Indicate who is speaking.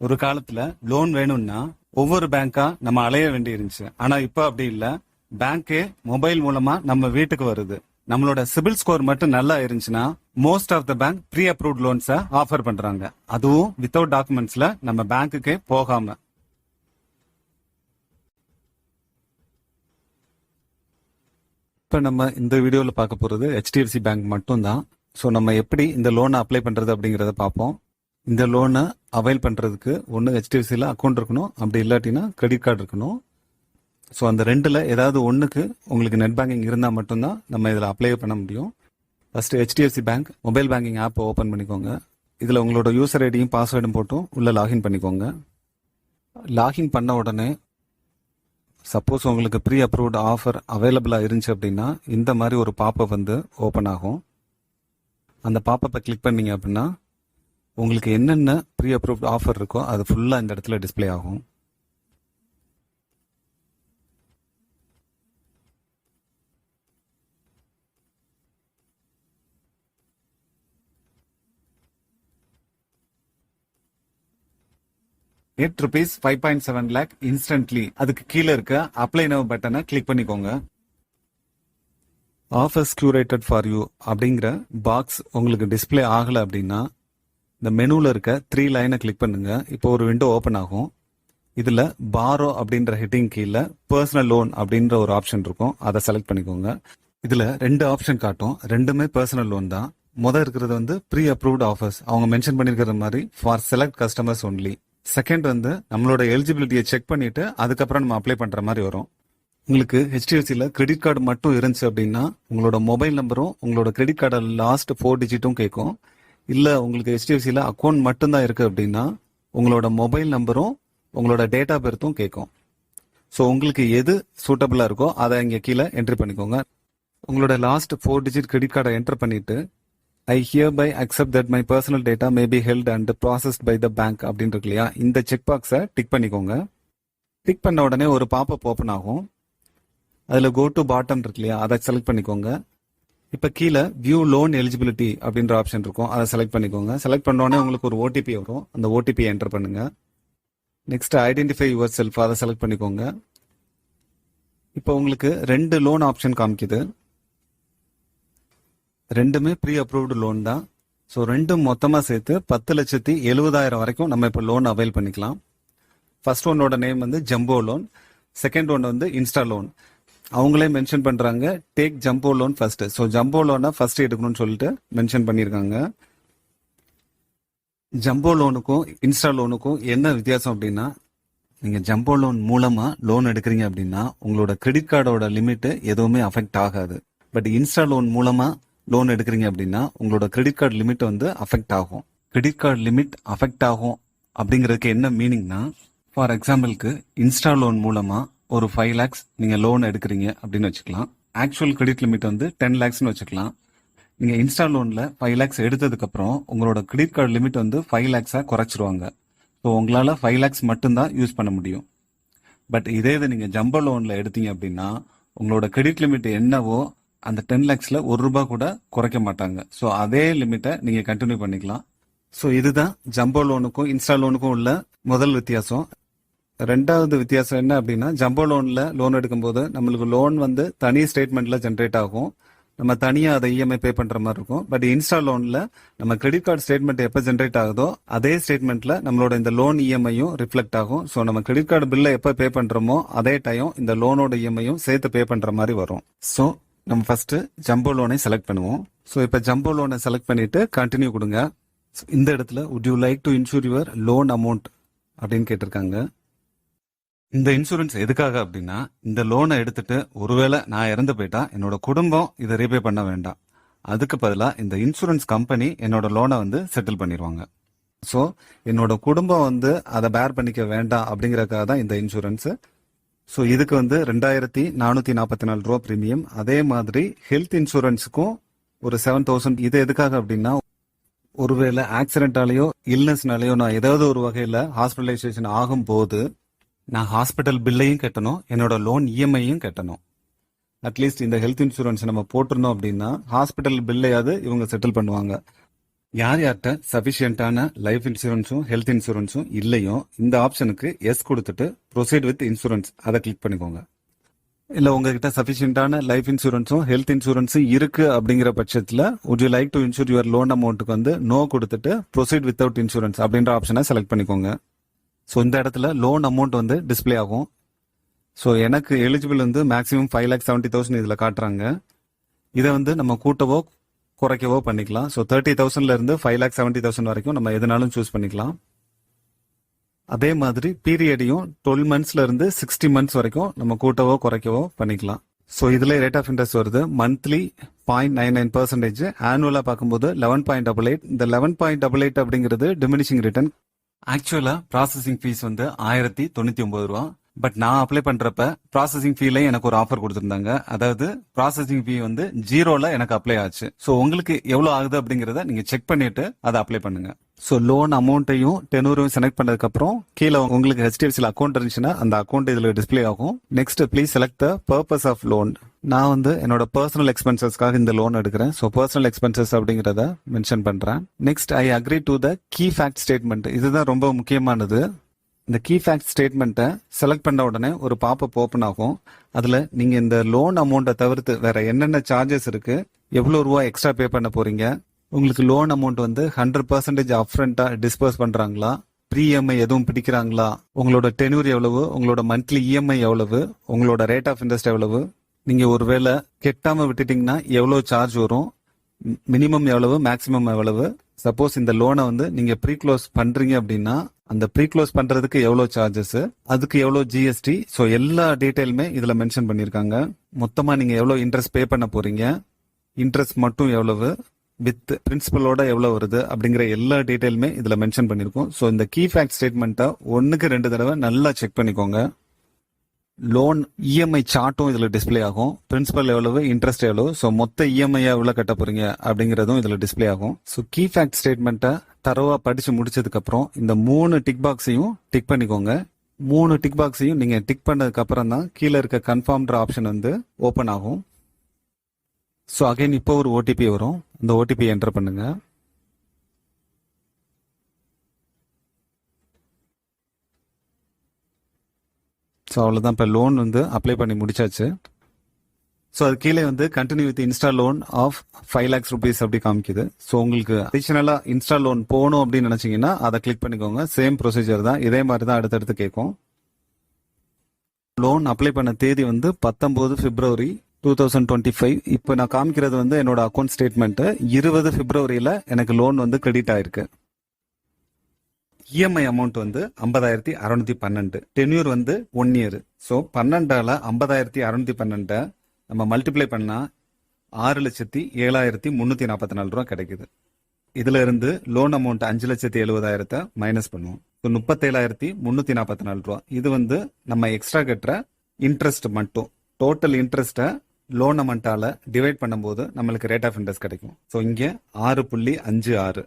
Speaker 1: ஒரு காலத்துல லோன் வேணும்னா ஒவ்வொரு பேங்கா நம்ம அலைய வேண்டி இருந்துச்சு. ஆனா இப்ப அப்படி இல்ல. பேங்கே மொபைல் மூலமா நம்ம வீட்டுக்கு வருது. நம்மளோட சிபில் ஸ்கோர் மட்டும் நல்லா இருந்துச்சுன்னா most of the bank pre approved loans offer பண்றாங்க. அதுவும் வித்தவுட் டாக்குமெண்ட்ஸ்ல நம்ம பேங்க்குக்கே போகாம. இப்ப நம்ம இந்த வீடியோல பார்க்க போறது ஹெச்டிஎஃப்சி பேங்க் மட்டும்தான். ஸோ நம்ம எப்படி இந்த லோனை அப்ளை பண்றது அப்படிங்கறத பார்ப்போம். இந்த லோனை அவைல் பண்ணுறதுக்கு ஒன்று ஹெச்டிஎஃப்சியில் அக்கௌண்ட் இருக்கணும். அப்படி இல்லாட்டினா கிரெடிட் கார்டு இருக்கணும். ஸோ அந்த ரெண்டில் ஏதாவது ஒன்றுக்கு உங்களுக்கு நெட் பேங்கிங் இருந்தால் மட்டும்தான் நம்ம இதில் அப்ளை பண்ண முடியும். First HDFC bank mobile banking ஆப்பை ஓப்பன் பண்ணிக்கோங்க. இதில் உங்களோட யூசர் ஐடியும் பாஸ்வேர்டும் போட்டும் உள்ளே லாகின் பண்ணிக்கோங்க. லாகின் பண்ண உடனே சப்போஸ் உங்களுக்கு ப்ரீ அப்ரூவ்டு ஆஃபர் அவைலபிளாக இருந்துச்சு அப்படின்னா இந்த மாதிரி ஒரு பாப்பை வந்து ஓப்பன் ஆகும். அந்த பாப்பப்பை கிளிக் பண்ணீங்க அப்படின்னா உங்களுக்கு என்னென்ன ப்ரீ அப்ரூவ்ட் ஆஃபர் இருக்கோ அது ஃபுல்லாக இந்த இடத்துல டிஸ்ப்ளே ஆகும். Eight rupees five point seven lakh instantly அதுக்கு கீழே இருக்க அப்ளை நவ் பட்டனை கிளிக் பண்ணிக்கோங்க. ஆஃபர்ஸ் கியூரேட்டட் ஃபார் யூ அப்படிங்கிற பாக்ஸ் உங்களுக்கு டிஸ்ப்ளே ஆகலை அப்படின்னா இந்த மெனுவில் இருக்க த்ரீ லைனை கிளிக் பண்ணுங்க. இப்போ ஒரு விண்டோ ஓப்பன் ஆகும். இதில் பாரோ அப்படின்ற ஹெட்டிங் கீழே பர்சனல் லோன் அப்படின்ற ஒரு ஆப்ஷன் இருக்கும். அதை செலக்ட் பண்ணிக்கோங்க. இதில் ரெண்டு ஆப்ஷன் காட்டும். ரெண்டுமே பர்சனல் லோன் தான். முதல் இருக்கிறது வந்து ப்ரீ அப்ரூவ்ட் ஆஃபர்ஸ் அவங்க மென்ஷன் பண்ணிருக்கிற மாதிரி for select customers only second வந்து நம்மளோட எலிஜிபிலிட்டியை செக் பண்ணிட்டு அதுக்கப்புறம் நம்ம அப்ளை பண்ணுற மாதிரி வரும். உங்களுக்கு ஹெச்டிஎஃப்சியில் கிரெடிட் கார்டு மட்டும் இருந்துச்சு அப்படின்னா உங்களோட மொபைல் நம்பரும் உங்களோட கிரெடிட் கார்டை லாஸ்ட் ஃபோர் டிஜிட்டும் கேட்கும். இல்லை உங்களுக்கு ஹெச்டிஎஃப்சியில் அக்கௌண்ட் மட்டும்தான் இருக்குது அப்படின்னா உங்களோட மொபைல் நம்பரும் உங்களோட டேட் ஆஃப் பர்த்தும் கேட்கும். ஸோ உங்களுக்கு எது சூட்டபிளாக இருக்கோ அதை இங்கே கீழே என்ட்ரி பண்ணிக்கோங்க. உங்களோட லாஸ்ட் ஃபோர் டிஜிட் கிரெடிட் கார்டை என்டர் பண்ணிட்டு I hereby accept that my personal data may be held and processed by the bank அப்படின்னு இருக்கு இல்லையா? இந்த செக் பாக்ஸை டிக் பண்ணிக்கோங்க. டிக் பண்ண உடனே ஒரு பாப்பப் ஓப்பன் ஆகும். அதில் கோ டு பாட்டம் இருக்கு இல்லையா? அதை செலக்ட் பண்ணிக்கோங்க. இப்போ கீழே வியூ லோன் எலிஜிபிலிட்டி அப்படின்ற ஆப்ஷன் இருக்கும். அதை செலக்ட் பண்ணிக்கோங்க. செலக்ட் பண்ண உடனே உங்களுக்கு ஒரு ஓடிபி வரும். அந்த ஓடிபி என்டர் பண்ணுங்க. நெக்ஸ்ட் ஐடென்டிஃபை யுவர் செல்ஃப் அதை செலக்ட் பண்ணிக்கோங்க. இப்போ உங்களுக்கு ரெண்டு லோன் ஆப்ஷன் காமிக்குது. ரெண்டுமே ப்ரீ அப்ரூவ்டு லோன் தான். ஸோ ரெண்டும் மொத்தமாக சேர்த்து பத்து லட்சத்தி எழுபதாயிரம் வரைக்கும் நம்ம இப்போ லோன் அவைல் பண்ணிக்கலாம். ஃபர்ஸ்ட் ஒன்னோட நேம் வந்து ஜம்போ லோன் செகண்ட் ஒன் வந்து இன்ஸ்டா லோன் அவங்களே மென்ஷன் பண்றாங்க. Take jumbo loan first so jumbo லோனை ஃபர்ஸ்ட் எடுக்கணும்னு சொல்லிட்டு மென்ஷன் பண்ணியிருக்காங்க. ஜம்போ லோனுக்கும் இன்ஸ்டா லோனுக்கும் என்ன வித்தியாசம் அப்படின்னா நீங்கள் ஜம்போ லோன் மூலமாக லோன் எடுக்கிறீங்க அப்படின்னா உங்களோட கிரெடிட் கார்டோட லிமிட்டு எதுவுமே அஃபெக்ட் ஆகாது. பட் இன்ஸ்டா லோன் மூலமாக லோன் எடுக்கிறீங்க அப்படின்னா உங்களோட கிரெடிட் கார்டு லிமிட் வந்து அஃபெக்ட் ஆகும். கிரெடிட் கார்டு லிமிட் அஃபெக்ட் ஆகும் அப்படிங்கிறதுக்கு என்ன மீனிங்னா ஃபார் எக்ஸாம்பிளுக்கு இன்ஸ்டா லோன் மூலமாக ஒரு ஃபைவ் லேக்ஸ் நீங்கள் லோன் எடுக்கிறீங்க அப்படின்னு வச்சுக்கலாம். ஆக்சுவல் கிரெடிட் லிமிட் வந்து டென் லேக்ஸ்னு வச்சுக்கலாம். நீங்கள் இன்ஸ்டா லோனில் ஃபைவ் லேக்ஸ் எடுத்ததுக்கப்புறம் உங்களோட கிரெடிட் கார்டு லிமிட் வந்து ஃபைவ் லேக்ஸாக குறைச்சிருவாங்க. ஸோ உங்களால் ஃபைவ் லேக்ஸ் மட்டும்தான் யூஸ் பண்ண முடியும். பட் இதே இதை நீங்கள் ஜம்போ லோனில் எடுத்தீங்க அப்படின்னா உங்களோட கிரெடிட் லிமிட் என்னவோ அந்த டென் லேக்ஸில் ஒரு ரூபாய் கூட குறைக்க மாட்டாங்க. ஸோ அதே லிமிட்டை நீங்கள் கண்டினியூ பண்ணிக்கலாம். ஸோ இதுதான் ஜம்போ லோனுக்கும் இன்ஸ்டா லோனுக்கும் உள்ள முதல் வித்தியாசம். ரெண்டாவது வித்தியாசம் என்ன அப்படின்னா ஜம்போ லோன்ல லோன் எடுக்கும்போது நம்மளுக்கு லோன் வந்து தனி ஸ்டேட்மெண்ட்ல ஜென்ரேட் ஆகும். நம்ம தனியாக அதை இஎம்ஐ பே பண்ணுற மாதிரி இருக்கும். பட் இன்ஸ்டா லோனில் நம்ம கிரெடிட் கார்டு ஸ்டேட்மெண்ட் எப்போ ஜென்ரேட் ஆகுதோ அதே ஸ்டேட்மெண்ட்டில் நம்மளோட இந்த லோன் இஎம்ஐயும் ரிஃப்ளெக்ட் ஆகும். ஸோ நம்ம கிரெடிட் கார்டு பில்லை எப்போ பே பண்ணுறோமோ அதே டைம் இந்த லோனோட இஎம்ஐயும் சேர்த்து பே பண்ணுற மாதிரி வரும். ஸோ நம்ம ஃபஸ்ட்டு ஜம்போ லோனை செலக்ட் பண்ணுவோம். ஸோ இப்போ ஜம்போ லோனை செலக்ட் பண்ணிவிட்டு கண்டினியூ கொடுங்க. இந்த இடத்துல would you like to insure your loan amount அப்படின்னு கேட்டிருக்காங்க. இந்த இன்சூரன்ஸ் எதுக்காக அப்படின்னா இந்த லோனை எடுத்துட்டு ஒருவேளை நான் இறந்து போயிட்டா என்னோட குடும்பம் இதை ரீபே பண்ண வேண்டாம். அதுக்கு பதிலாக இந்த இன்சூரன்ஸ் கம்பெனி என்னோட லோனை வந்து செட்டில் பண்ணிடுவாங்க ஸோ என்னோட குடும்பம் வந்து அதை பேர் பண்ணிக்க வேண்டாம் அப்படிங்கறதுக்காக தான் இந்த இன்சூரன்ஸ் ஸோ இதுக்கு வந்து ரெண்டாயிரத்தி நானூத்தி நாற்பத்தி நாலு ரூபா ப்ரீமியம் அதே மாதிரி ஹெல்த் இன்சூரன்ஸுக்கும் ஒரு செவன் தௌசண்ட் இது எதுக்காக அப்படின்னா ஒருவேளை ஆக்சிடென்டாலேயோ இல்னஸ்னாலேயோ நான் ஏதாவது ஒரு வகையில் ஹாஸ்பிட்டலைசேஷன் ஆகும் போது நான் ஹாஸ்பிட்டல் பில்லையும் கட்டணும் என்னோட லோன் இஎம்ஐயும் கட்டணும். அட்லீஸ்ட் இந்த ஹெல்த் இன்சூரன்ஸ் நம்ம போட்டிருந்தோம் அப்படின்னா ஹாஸ்பிட்டல் பில்லையாவது இவங்க செட்டில் பண்ணுவாங்க. யார் யார்கிட்ட சஃபிஷியண்டான லைஃப் இன்சூரன்ஸும் ஹெல்த் இன்சூரன்ஸும் இல்லையோ இந்த ஆப்ஷனுக்கு எஸ் கொடுத்துட்டு ப்ரொசீட் வித் இன்சூரன்ஸ் அதை கிளிக் பண்ணிக்கோங்க. இல்லை உங்ககிட்ட சஃபிஷியண்டான லைஃப் இன்சூரன்ஸும் ஹெல்த் இன்சூரன்ஸும் இருக்கு அப்படிங்கிற பட்சத்தில் would you like to insure your loan அமௌண்ட்டுக்கு வந்து நோ கொடுத்துட்டு ப்ரொசீட் வித்தவுட் இன்சூரன்ஸ் அப்படின்ற ஆப்ஷனை செலக்ட் பண்ணிக்கோங்க. ஸோ இந்த இடத்துல லோன் அமௌண்ட் வந்து டிஸ்ப்ளே ஆகும். ஸோ எனக்கு எலிஜிபிள் வந்து maximum five lakh seventy thousand இதில் காட்டுறாங்க. இதை வந்து நம்ம கூட்டவோ குறைக்கவோ பண்ணிக்கலாம். ஸோ தேர்ட்டி தௌசண்ட்லேருந்து ஃபைவ் லேக் செவன்ட்டி தௌசண்ட் வரைக்கும் நம்ம எதுனாலும் சூஸ் பண்ணிக்கலாம். அதே மாதிரி பீரியடையும் டுவெல் மந்த்ஸ்லேருந்து சிக்ஸ்டி மந்த்ஸ் வரைக்கும் நம்ம கூட்டவோ குறைக்கவோ பண்ணிக்கலாம். ஸோ இதில் ரேட் ஆஃப் இன்ட்ரெஸ்ட் வருது. Monthly point nine nine percentage ஆனுவலாக பார்க்கும்போது லெவன் பாயிண்ட் டபுள் எயிட் இந்த லெவன் பாயிண்ட் டபுள் எயிட் அப்படிங்கிறது டிமினிஷிங் ரிட்டர்ன் ஆக்சுவலா ப்ராசஸிங் ஃபீஸ் வந்து ஆயிரத்தி தொண்ணூத்தி ஒன்பது ரூபா. பட் நான் அப்ளை பண்றப்ப ப்ராசஸிங் ஃபீல எனக்கு ஒரு ஆஃபர் கொடுத்துருந்தாங்க. அதாவது ப்ராசஸிங் ஃபீ வந்து ஜீரோல எனக்கு அப்ளை ஆச்சு. ஸோ உங்களுக்கு எவ்வளவு ஆகுது அப்படிங்கறத நீங்க செக் பண்ணிட்டு அதை அப்ளை பண்ணுங்க. ஸோ லோன் அமௌண்ட்டையும் டெனூரையும் செலக்ட் பண்ணதுக்கு அப்புறம் கீழே உங்களுக்கு ஹெச்டிஎஃப்சியில் அக்கௌண்ட் இருந்துச்சுன்னா அந்த அக்கௌண்ட் இதில் டிஸ்ப்ளே ஆகும். Next please select the purpose of loan நான் வந்து என்னோட பர்சனல் எக்ஸ்பென்சஸ்க்காக இந்த லோன் எடுக்கிறேன். ஸோ பர்சனல் எக்ஸ்பென்சஸ் அப்படிங்கிறத மென்ஷன் பண்ணுறேன் next I agree to the key fact statement இதுதான் ரொம்ப முக்கியமானது. இந்த கீ ஃபேக்ட் ஸ்டேட்மெண்ட்டை செலக்ட் பண்ண உடனே ஒரு பாப்பப் ஓப்பன் ஆகும். அதில் நீங்கள் இந்த லோன் அமௌண்ட்டை தவிர்த்து வேற என்னென்ன சார்ஜஸ் இருக்குது எவ்வளோ ரூபா எக்ஸ்ட்ரா பே பண்ண போகிறீங்க உங்களுக்கு லோன் அமௌண்ட் வந்து ஹண்ட்ரட் பர்சன்டேஜ் அப்ரண்ட்டாக டிஸ்பர்ஸ் பண்ணுறாங்களா ப்ரீ இஎம்ஐ எதுவும் பிடிக்கிறாங்களா உங்களோட டெனூர் எவ்வளவு உங்களோட மந்த்லி இஎம்ஐ எவ்வளவு உங்களோட ரேட் ஆஃப் இன்ட்ரெஸ்ட் எவ்வளவு நீங்க ஒருவேளை கெட்டாம விட்டுட்டீங்கன்னா எவ்வளவு சார்ஜ் வரும்? மினிமம் எவ்வளவு மேக்ஸிமம் எவ்வளவு? சப்போஸ் இந்த லோனை வந்து நீங்க ப்ரீ க்ளோஸ் பண்றீங்க அப்படின்னா அந்த ப்ரீ க்ளோஸ் பண்றதுக்கு எவ்வளவு சார்ஜஸ் அதுக்கு எவ்வளவு ஜிஎஸ்டி ஸோ எல்லா டீட்டெயிலுமே இதுல மென்ஷன் பண்ணியிருக்காங்க. மொத்தமா நீங்க எவ்வளவு இன்ட்ரெஸ்ட் பே பண்ண போறீங்க? இன்ட்ரெஸ்ட் மட்டும் எவ்வளவு? வித் பிரின்சிபலோட எவ்வளவு வருது? அப்படிங்கிற எல்லா டீட்டெயிலுமே இதுல மென்ஷன் பண்ணிருக்கோம் ஸோ இந்த கீ ஃபேக்ட் ஸ்டேட்மெண்ட்டை ஒன்னுக்கு ரெண்டு தடவை நல்லா செக் பண்ணிக்கோங்க. லோன் இஎம்ஐ சார்ட்டும் இதில் டிஸ்ப்ளே ஆகும். பிரின்சிபல் எவ்வளவு இன்ட்ரெஸ்ட் எவ்வளவு ஸோ மொத்த இஎம்ஐயா எவ்வளோ கட்ட போறீங்க அப்படிங்கிறதும் இதில் டிஸ்ப்ளே ஆகும். ஸோ கீ ஃபேக்ட் ஸ்டேட்மெண்ட்டை தரவா படிச்சு முடிச்சதுக்கப்புறம் இந்த மூணு டிக் பாக்ஸையும் டிக் பண்ணிக்கோங்க. மூணு டிக் பாக்ஸையும் நீங்கள் டிக் பண்ணதுக்கு அப்புறம் தான் கீழே இருக்க கன்ஃபார்ம்ன்ற ஆப்ஷன் வந்து ஓப்பன் ஆகும். ஸோ அகைன் இப்போ ஒரு ஓடிபி வரும். இந்த ஓடிபி என்டர் பண்ணுங்கள் ஸோ அவ்வளோதான் இப்போ லோன் வந்து அப்ளை பண்ணி முடிச்சாச்சு. ஸோ அது கீழே வந்து continue with insta loan of five lakhs rupees அப்படி காமிக்குது. ஸோ உங்களுக்கு அடிஷனலாக இன்ஸ்டா லோன் போகணும் அப்படின்னு நினச்சிங்கன்னா அதை கிளிக் பண்ணிக்கோங்க. சேம் ப்ரொசீஜர் தான். இதே மாதிரி தான் அடுத்தடுத்து கேட்கும். லோன் அப்ளை பண்ண தேதி வந்து பத்தொம்போது February two thousand twenty five இப்போ நான் காமிக்கிறது வந்து என்னோட அக்கௌண்ட் ஸ்டேட்மெண்ட்டு இருபது பிப்ரவரியில் எனக்கு லோன் வந்து கிரெடிட் ஆயிருக்கு. இஎம்ஐ அமௌண்ட் வந்து ஐம்பதாயிரத்தி அறுநூத்தி பன்னெண்டு. டென்யூர் வந்து ஒன் இயர் ஸோ பன்னெண்டால ஐம்பதாயிரத்தி அறுநூத்தி பன்னெண்டை நம்ம மல்டிப்ளை பண்ணால் ஆறு லட்சத்தி ஏழாயிரத்தி முந்நூற்றி நாற்பத்தி நாலு ரூபா கிடைக்குது. இதுல இருந்து லோன் அமௌண்ட் அஞ்சு லட்சத்தி எழுபதாயிரத்தை மைனஸ் பண்ணுவோம். ஸோ முப்பத்தேழாயிரத்தி முந்நூற்றி நாற்பத்தி நாலு ரூபா. இது வந்து நம்ம எக்ஸ்ட்ரா கட்டுற இன்ட்ரெஸ்ட் மட்டும். டோட்டல் இன்ட்ரெஸ்ட்டை லோன் அமௌண்ட்டால் டிவைட் பண்ணும்போது நம்மளுக்கு ரேட் ஆஃப் இன்ட்ரெஸ்ட் கிடைக்கும். ஸோ இங்கே ஆறு புள்ளி அஞ்சு ஆறு.